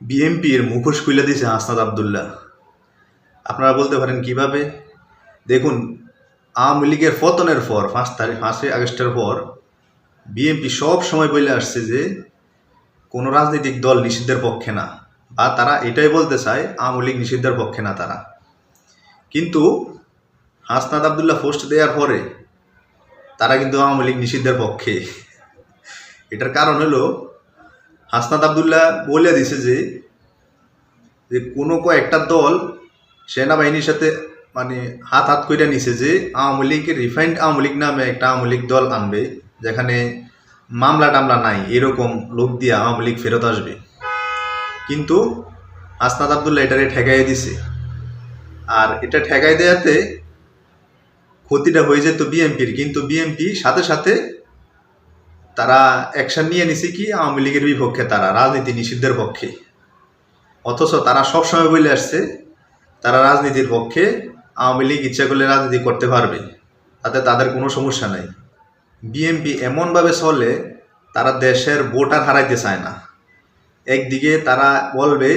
বিএনপির মুখোশ খুলে দিয়েছে হাসনাদ আবদুল্লাহ। আপনারা বলতে পারেন কীভাবে? দেখুন, আওয়ামী লীগের পতনের পর, পাঁচ তারিখ, পাঁচই আগস্টের পর বিএনপি সব সময় বলে আসছে যে, কোনো রাজনৈতিক দল নিষিদ্ধের পক্ষে না, বা তারা এটাই বলতে চায়, আওয়ামী লীগ নিষিদ্ধের পক্ষে না তারা। কিন্তু হাসনাদ আবদুল্লাহ পোস্ট দেওয়ার পরে, তারা কিন্তু আওয়ামী লীগ নিষিদ্ধের পক্ষে। এটার কারণ হলো হাসনাত আবদুল্লাহ বলে দিছে যে যে কোনো কয়েকটা দল সেনাবাহিনীর সাথে মানে হাত হাত করে নিছে যে, আওয়ামী লীগের রিফাইন্ড আওয়ামী লীগ নামে একটা আওয়ামী লীগ দল আনবে, যেখানে মামলা টামলা নাই, এরকম লোক দিয়ে আওয়ামী লীগ ফেরত আসবে। কিন্তু হাসনাত আবদুল্লাহ এটারে ঠেকাই দিছে। আর এটা ঠেকাই দেওয়াতে ক্ষতিটা হয়ে যেত বিএনপির, কিন্তু বিএনপি সাথে সাথে তারা অ্যাকশন নিয়ে নিছে কি? আওয়ামী লীগের বিপক্ষে তারা, রাজনীতি নিষিদ্ধের পক্ষে। অথচ তারা সবসময় বলে আসছে, তারা রাজনীতির পক্ষে আওয়ামী লীগ ইচ্ছা করলে রাজনীতি করতে পারবে, তাতে তাদের কোনো সমস্যা নাই। বিএনপি এমনভাবে চলে, তারা দেশের ভোটার হারাইতে চায় না। একদিকে তারা বলবে,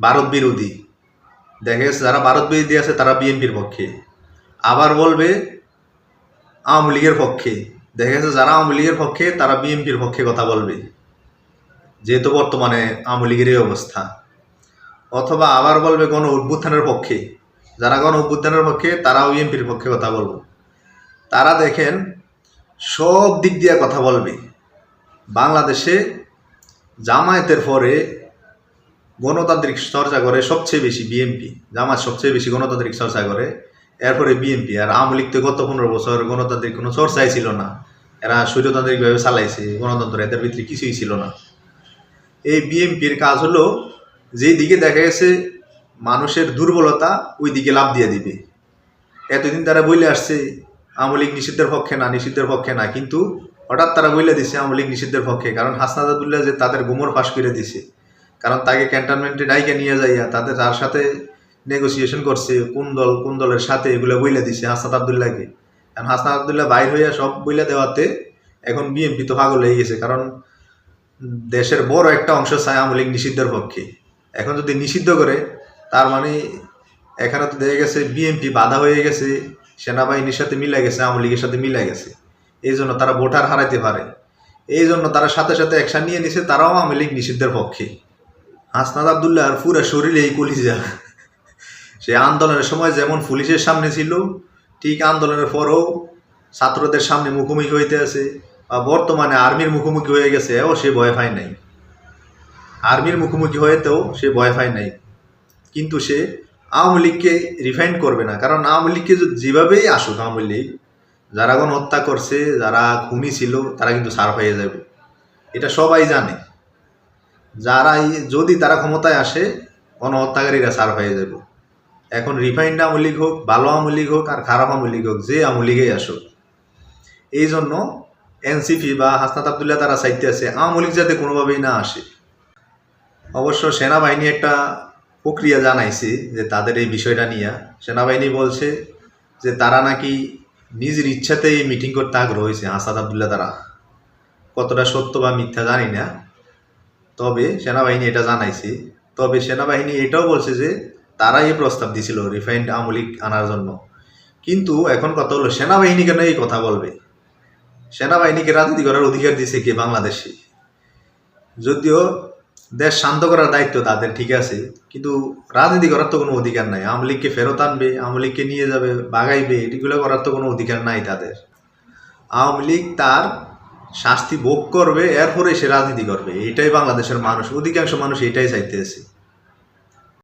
ভারত বিরোধী। দেখা যারা ভারত বিরোধী আছে, তারা বিএনপির পক্ষে। আবার বলবে, আওয়ামী লীগের পক্ষে। দেখা গেছে যারা আওয়ামী লীগের পক্ষে, তারা বিএনপির পক্ষে কথা বলবে। যেহেতু বর্তমানে আওয়ামী লীগের এই অবস্থা। অথবা আবার বলবে গণ অভ্যুত্থানের পক্ষে। যারা গণ অভ্যুত্থানের পক্ষে, তারাও বিএনপির পক্ষে কথা বলবে। তারা দেখেন, সব দিক দিয়ে কথা বলবে। বাংলাদেশে জামায়াতের পরে গণতান্ত্রিক চর্চা করে সবচেয়ে বেশি বিএনপি। জামাত সবচেয়ে বেশি গণতান্ত্রিক চর্চা করে। এরপরে বিএনপি আর আওয়ামী লীগ তো গত পনেরো বছর গণতান্ত্রিক কোনো চর্চাই ছিল না। এরা স্বৈরতান্ত্রিকভাবে চালাইছে, গণতন্ত্র এদের ভিতরে কিছুই ছিল না। এই বিএনপির কাজ হলো, যেই দিকে দেখা গেছে মানুষের দুর্বলতা, ওই দিকে লাভ দিয়ে দিবে। এতদিন তারা বলে আসছে, আওয়ামী লীগ নিষিদ্ধের পক্ষে না, নিষিদ্ধের পক্ষে না, কিন্তু হঠাৎ তারা বলে দিছে আওয়ামী লীগ নিষিদ্ধের পক্ষে, কারণ হাসনাদ আবদুল্লাহ যে তাদের গোমর ফাঁস করে দিছে, কারণ তাকে ক্যান্টনমেন্টে ডাইকে নিয়ে যাইয়া তাদের তার সাথে নেগোসিয়েশন করছে, কোন দল, কোন দলের সাথে এগুলো বইলে দিছে, হাসনাত আবদুল্লাহকে। কারণ হাসনাত আবদুল্লাহ বাইর হইয়া সব বইলে দেওয়াতে এখন বিএনপি তো পাগল হয়ে গেছে, কারণ দেশের বড় একটা অংশ চায় আওয়ামী লীগ নিষিদ্ধের পক্ষে। এখন যদি নিষিদ্ধ করে, তার মানে এখানে তো দেখা গেছে বিএনপি বাধা হয়ে গেছে, সেনাবাহিনীর সাথে মিলে গেছে, আওয়ামী লীগের সাথে মিলে গেছে। এই জন্য তারা ভোটার হারাইতে পারে। এই জন্য তারা সাথে সাথে অ্যাকশন নিয়ে নিছে, তারাও আওয়ামী লীগ নিষিদ্ধের পক্ষে। হাসনাদ আবদুল্লাহ আর পুরা শরীরে এই কলিজা। সে আন্দোলনের সময় যেমন পুলিশের সামনে ছিল, ঠিক আন্দোলনের পরও ছাত্রদের সামনে মুখোমুখি হইতে আছে, বা বর্তমানে আর্মির মুখোমুখি হয়ে গেছে ও সে ভয় পায় নাই। আর্মির মুখোমুখি হয়েতেও সে ভয় পায় নাই। কিন্তু সে আওয়ামী লীগকে রিফাইন্ড করবে না, কারণ আওয়ামী লীগকে যেভাবেই আসুক আওয়ামী লীগ যারা হত্যা করছে, যারা খুনি ছিল, তারা কিন্তু সার হয়ে যাবে। এটা সবাই জানে। যারা এই- যদি তারা ক্ষমতায় আসে, গণহত্যাকারীরা সার হয়ে যাবে। এখন রিফাইন্ড আওয়ামী লীগ হোক, ভালো আওয়ামী লীগ হোক আর খারাপ আওয়ামী লীগ হোক, যে আওয়ামী লীগেই আসুক। এই জন্য এনসিপি বা হাসনাত আবদুল্লাহ তারা চাইতে আছে আওয়ামী লীগ যাতে কোনোভাবেই না আসে। অবশ্য সেনাবাহিনী একটা প্রক্রিয়া জানাইছে যে তাদের এই বিষয়টা নিয়ে। সেনাবাহিনী বলছে যে তারা নাকি নিজের ইচ্ছাতেই মিটিং করতে আগ্রহ হয়েছে আসাদ আবদুল্লাহ তারা। কতটা সত্য বা মিথ্যা জানি না। তবে সেনাবাহিনী এটা জানাইছে। তবে সেনাবাহিনী এটাও বলছে যে তারাই এই প্রস্তাব দিছিল রিফাইন্ড আমলিক আনার জন্য। কিন্তু এখন কথা হলো, সেনাবাহিনী কেন এই কথা বলবে? সেনাবাহিনীকে রাজনীতি করার অধিকার দিছে কে বাংলাদেশে? যদিও দেশ শান্ত করার দায়িত্ব তাদের, ঠিক আছে, কিন্তু রাজনীতি করার তো কোনো অধিকার নাই। আওয়ামী লীগকে ফেরত আনবে আওয়ামী লীগকে নিয়ে যাবে, বাগাইবে, এগুলো করার তো কোনো অধিকার নাই তাদের। আওয়ামী লীগ তার শাস্তি ভোগ করবে, এরপরে সে রাজনীতি করবে। এটাই বাংলাদেশের মানুষ, অধিকাংশ মানুষ এটাই চাইতে আছে